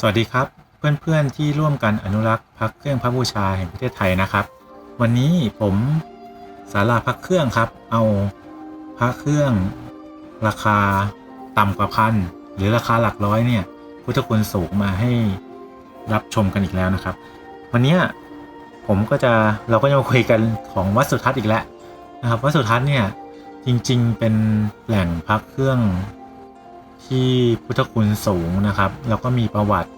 สวัสดีครับ เพื่อนๆที่ร่วมกันอนุรักษ์พระเครื่องพระบูชาแห่งประเทศไทยนะครับ วันนี้ผมสาราพระเครื่องครับ เอาพระเครื่อง ราคาต่ำกว่าพันหรือราคาหลักร้อยเนี่ย พุทธคุณสูงมาให้รับชมกันอีกแล้วนะครับ วันนี้ผมก็จะเราก็จะมาคุยกันของวัดสุทัศน์อีกแล้วนะครับวัดสุทัศน์เนี่ยจริงๆเป็นแหล่งพระเครื่อง ที่พุทธคุณสูงนะครับ แล้วก็มีประวัติ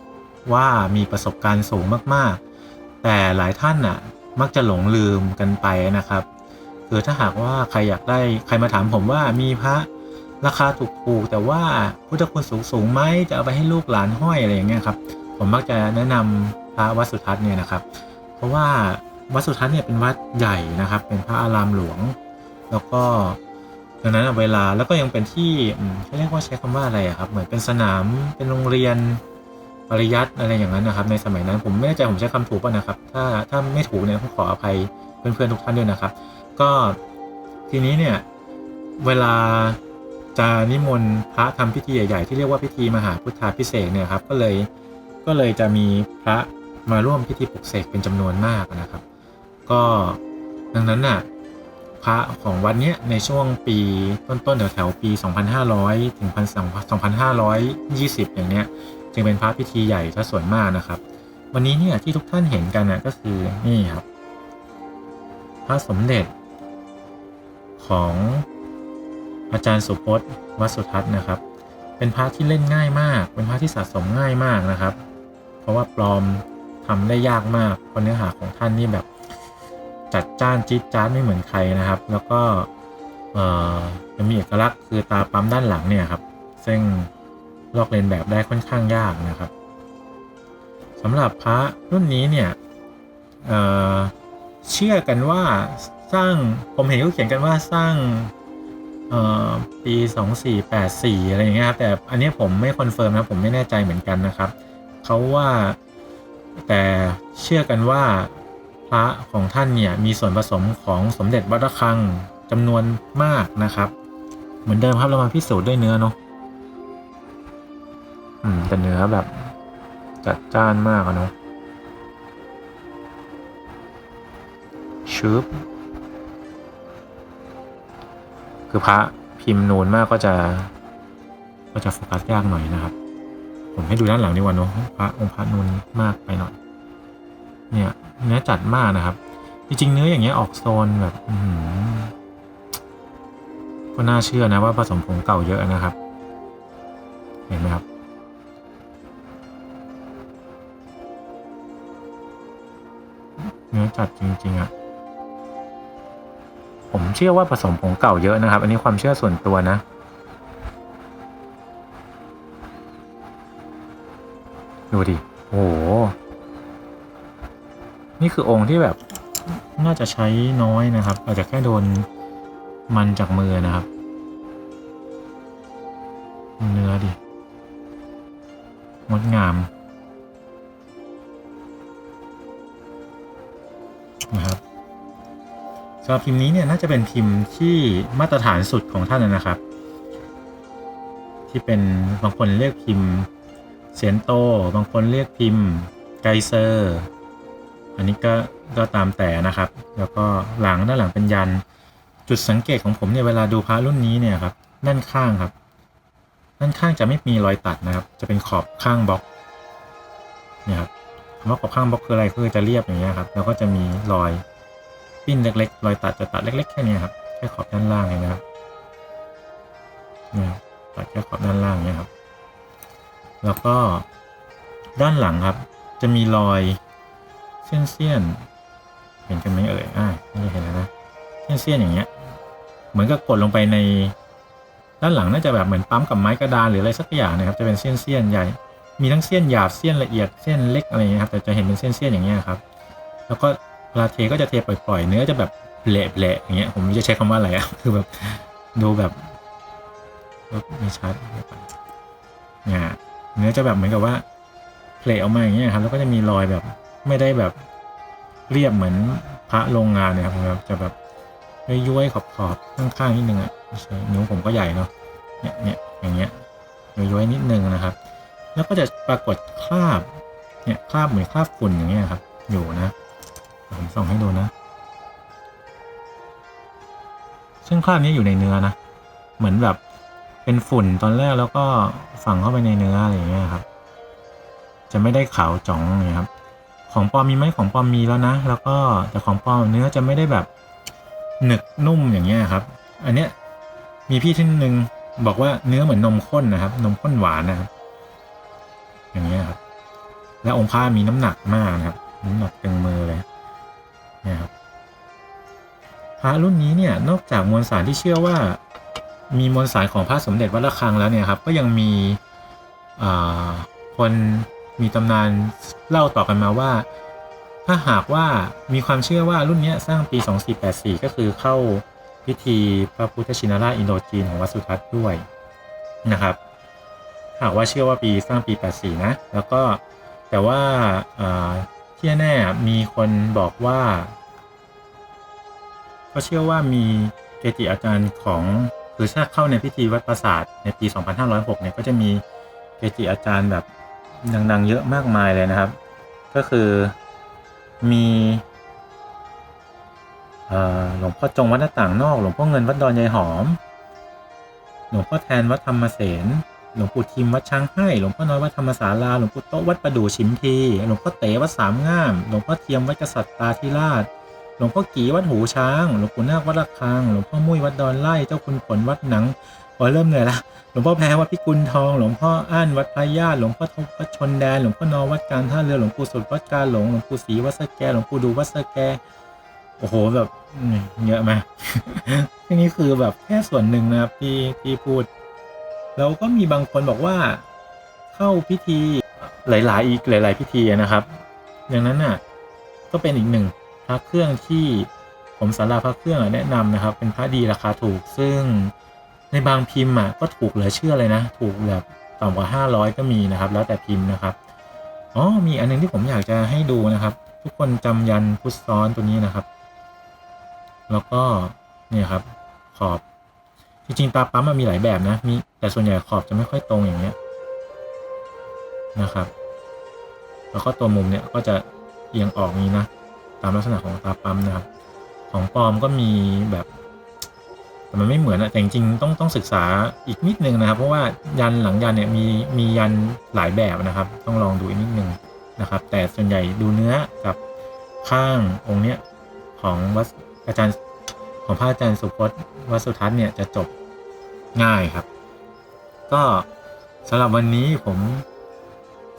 ว่ามีประสบการณ์สูงมากๆ แต่หลายท่านน่ะมักจะหลงลืมกันไปนะครับ คือถ้าหากว่าใครอยากได้ใครมาถามผมว่ามีพระราคาถูกๆแต่ว่าพุทธคุณสูงสูงไหมจะเอาไปให้ลูกหลานห้อยอะไรอย่างเงี้ยครับ ผมมักจะแนะนำพระวัดสุทัศน์เนี่ยนะครับ เพราะว่าวัดสุทัศน์เนี่ยเป็นวัดใหญ่นะครับ เป็นพระอารามหลวง แล้วก็ ดังนั้นเวลาแล้วก็ยังเป็นที่เขาเรียกว่าใช้คำว่าอะไรอะครับ เหมือนเป็นสนามเป็นโรงเรียนปริยัติอะไรอย่างนั้นนะครับ ในสมัยนั้นผมไม่แน่ใจผมใช้คำถูกป่ะนะครับ ถ้าถ้าไม่ถูกเนี่ยผมขออภัยเพื่อนๆทุกท่านด้วยนะครับ ก็ทีนี้เนี่ยเวลาจะนิมนต์พระทำพิธีใหญ่ๆที่เรียกว่าพิธีมหาพุทธาพิเศษเนี่ยครับก็เลยก็เลยจะมีพระมาร่วมพิธีปลุกเสกเป็นจำนวนมากนะครับ ก็ดังนั้นน่ะ พระของวัดเนี้ยในช่วงปีต้นๆแถวๆปี 2500 ถึง2520 อย่างเนี้ยจึงเป็นพระพิธีใหญ่ซะส่วนมากนะครับ วันนี้เนี่ยที่ทุกท่านเห็นกันน่ะก็คือนี่ครับ พระสมเด็จ ของอาจารย์สุพจน์วัดสุทัศน์นะครับ เป็นพระที่เล่นง่ายมาก เป็นพระที่สะสมง่ายมากนะครับ เพราะว่าปลอมทำได้ยากมากเพราะเนื้อหาของท่านนี่แบบ จัดจ้านจี๊ดจ๊าดไม่เหมือนใครนะครับ แล้วก็จะมีเอกลักษณ์คือตาปั๊มด้านหลังเนี่ยครับ ซึ่งลอกเลียนแบบได้ค่อนข้างยากนะครับสำหรับพระรุ่นนี้เนี่ยเเชื่อกันว่าสร้างผมเห็นเขาเขียนกันว่าสร้างเอ่อปี 2484 อะไรอย่างเงี้ยครับแต่อันนี้ผมไม่คอนเฟิร์มนะผมไม่แน่ใจเหมือนกันนะครับเขาว่าแต่เชื่อกันว่า พระของท่านเนี่ยมีส่วนผสมของสมเด็จวัดระฆังจำนวนมากนะครับ เหมือนเดิมครับเรามาพิสูจน์ด้วยเนื้อเนาะอืมแต่เนื้อแบบจัดจ้านมากอะเนาะชุบคือพระพิมพ์นูนมากก็จะ ก็จะโฟกัสยากหน่อยนะครับ ผมให้ดูด้านหลังดีกว่าเนาะพระองค์พระนูนมากไปหน่อย เนี่ย เนื้อจัดมากนะครับ จริง ๆ เนื้ออย่างเงี้ยออกโซนแบบก็น่าเชื่อนะว่าผสมผงเก่าเยอะนะครับ เห็นไหมครับ เนื้อจัดจริงๆอะ่ะผมเชื่อว่าผสมผงเก่าเยอะนะครับ อันนี้ความเชื่อส่วนตัวนะดูดิ โอ้โห นี่คือองค์ที่แบบน่าจะใช้น้อยนะครับ อาจจะแค่โดนมันจากมือนะครับ เนื้อดิงดงามนะครับสำหรับพิมพ์นี้เนี่ยน่าจะเป็นพิมพ์ที่มาตรฐานสุดของท่านนะครับ ที่เป็นบางคนเรียกพิมพ์เซียนโต บางคนเรียกพิมพ์ไกเซอร์ อันนี้ก็ก็ตามแต่นะครับ แล้วก็หลังด้านหลังเป็นยัน จุดสังเกตของผมเนี่ยเวลาดูพระรุ่นนี้เนี่ยครับด้านข้างครับ ด้านข้างจะไม่มีรอยตัดนะครับ จะเป็นขอบข้างบล็อกเนี่ยครับคำว่าขอบข้างบล็อกคืออะไรคือจะเรียบอย่างเงี้ยครับ แล้วก็จะมีรอยปิ้นเล็กๆ รอยตัดจะตัดเล็ก ๆ แค่เนี้ยครับแค่ขอบด้านล่างเองนะครับเนี่ยตัดแค่ขอบด้านล่างเนี่ยครับ แล้วก็ด้านหลังครับ จะมีรอย เส้นเสี้ยนๆเห็นกันไหมเอ่ยอ่านี่เห็นแล้วนะเส้นเสี้ยนๆอย่างเงี้ย เหมือนกับกดลงไปใน ด้านหลังน่าจะแบบเหมือนปั๊มกับไม้กระดานหรืออะไรสักอย่างนะครับ จะเป็นเส้นเสี้ยนใหญ่ มีทั้งเส้นหยาบเส้นละเอียดเส้นเล็กอะไรเงี้ยครับแต่จะเห็นเป็นเส้นเสี้ยนอย่างเงี้ยครับ แล้วก็เวลาเทก็จะเทปล่อยๆเนื้อจะแบบเละๆอย่างเงี้ยผมจะใช้คำว่าอะไรอะคือแบบดูแบบไม่ชัดเนี่ยเนื้อจะแบบเหมือนกับว่าเพลออกมาอย่างเงี้ยครับแล้วก็จะมีรอยแบบ ไม่ได้แบบเรียบเหมือนพระโรงงานนี่ยครับแบบจะแบบย้วยๆขอบๆข้างๆนิดนึงอะใช่นิ้วผมก็ใหญ่เนาะเนี่ยเนี่ยอย่างเงี้ยย้วยๆนิดนึงนะครับ แล้วก็จะปรากฏคราบเนี่ยคราบเหมือนคราบฝุ่นอย่างเงี้ยครับ อยู่นะผมส่องให้ดูนะ ซึ่งคราบนี้อยู่ในเนื้อนะ เหมือนแบบเป็นฝุ่นตอนแรกแล้วก็ฝังเข้าไปในเนื้ออะไรอย่างเงี้ยครับ จะไม่ได้ขาวจ่องอย่างเงี้ยครับ ของปลอมมีไหมของปลอมมีแล้วนะ แล้วก็แต่ของปลอมเนื้อจะไม่ได้แบบหนึบนุ่มอย่างเงี้ยครับ อันเนี้ยมีพี่ท่านหนึ่งบอกว่าเนื้อเหมือนนมข้นนะครับ นมข้นหวานนะครับ อย่างเงี้ยครับ และองค์พระมีน้ำหนักมากนะครับน้ำหนักเต็มมือเลยเนี่ยครับพระรุ่นนี้เนี่ยนอกจากมวลสารที่เชื่อว่า มีมวลสารของพระสมเด็จวัดระฆังแล้วเนี่ยครับ ก็ยังมีคน มีตำนานเล่าต่อกันมาว่า ถ้าหากว่ามีความเชื่อว่ารุ่นนี้สร้างปี 2484 ก็คือเข้าพิธีพระพุทธชินราชอินโดจีนของวัดสุทัศน์ด้วยนะครับ หากว่าเชื่อว่าปีสร้างปี 84 นะ แล้วก็แต่ว่าที่แน่ๆมีคนบอกว่าก็เชื่อว่ามีเกจิอาจารย์ของคือถ้าเข้าในพิธีวัดปราสาทในปี 2506 เนี่ยก็จะมีเกจิอาจารย์แบบ ดังๆ เยอะมากมายเลยนะครับ ก็คือมีหลวงพ่อจงวัดหน้าต่างนอก หลวงพ่อเงินวัดดอนยายหอม หลวงพ่อแทนวัดธรรมเสนหลวงปู่ทิมวัดช้างให้ หลวงพ่อน้อยวัดธรรมศาลา หลวงปู่โตวัดประดู่ชิมที หลวงพ่อเต๋วัดสามง่าม หลวงพ่อเทียมวัดกษัตริย์ตาธิราช หลวงพ่อกีวัดหูช้าง หลวงปู่นาควัดระฆัง หลวงพ่อมุ้ยวัดดอนไร่เจ้าคุณผลวัดหนัง พอเริ่มเหนื่อยละหลวงพ่อแพรวัดพิกุลทอง หลวงพ่ออ้านวัดพระญาติหลวงพ่อทบวัดชนแดน หลวงพ่อนอวัดการท่าเรือหลวงปู่สุดวัดกาหลงหลวงปู่ศรีวัดสะแกหลวงปู่ดูวัดสะแกโอ้โหแบบเยอะมากที่นี่คือแบบแค่ส่วนหนึ่งนะครับที่ที่พูด แล้วก็มีบางคนบอกว่าเข้าพิธีหลาย ๆ อีกหลาย ๆ พิธีนะครับดังนั้นน่ะก็เป็นอีกหนึ่งพระเครื่องที่ผมสาราพระเครื่องแนะนำนะครับ เป็นพระดีราคาถูกซึ่ง ในบางพิมพ์อะก็ถูกเหลือเชื่อเลยนะ ถูกแบบต่ำกว่า 500 ก็มีนะครับ แล้วแต่พิมพ์นะครับอ๋อมีอันหนึงที่ผมอยากจะให้ดูนะครับ ทุกคนจำยันพุทธซ้อนตัวนี้นะครับ แล้วก็เนี่ยครับขอบจริงๆตาปั๊มมันมีหลายแบบนะมีแต่ส่วนใหญ่ขอบจะไม่ค่อยตรงอย่างเงี้ยนะครับ แล้วก็ตัวมุมเนี่ยก็จะเอียงออกนี้นะ ตามลักษณะของตาปั๊มนะครับ ของปลอมก็มีแบบ แต่มันไม่เหมือนอะแต่จริงๆต้องต้องศึกษาอีกนิดนึงนะครับ เพราะว่ายันหลังยันเนี่ยมีมียันหลายแบบนะครับ ต้องลองดูอีกนิดนึงนะครับ แต่ส่วนใหญ่ดูเนื้อกับข้างองค์เนี้ยของวัดอาจารย์ของพระอาจารย์สุพจน์วัดสุทัศน์เนี่ยจะจบง่ายครับ ก็สำหรับวันนี้ผม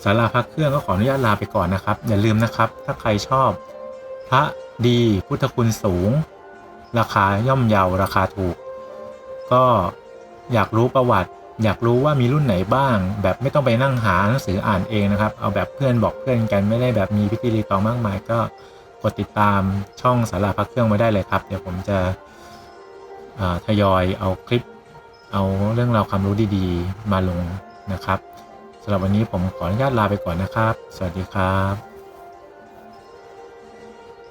สาราพักเครื่องก็ขออนุญาตลาไปก่อนนะครับ อย่าลืมนะครับ ถ้าใครชอบ พระดีพุทธคุณสูง ราคาย่อมเยาราคาถูก ก็อยากรู้ประวัติ อยากรู้ว่ามีรุ่นไหนบ้าง แบบไม่ต้องไปนั่งหาหนังสืออ่านเองนะครับ เอาแบบเพื่อนบอกเพื่อนกันไม่ได้แบบมีพิธีรีตองมากมาย ก็กดติดตามช่องสาราพักเครื่องไว้ได้เลยครับ เดี๋ยวผมจะทยอยเอาคลิป เอาเรื่องราวความรู้ดีๆ มาลงนะครับสำหรับวันนี้ผมขออนุญาตลาไปก่อนนะครับ สวัสดีครับ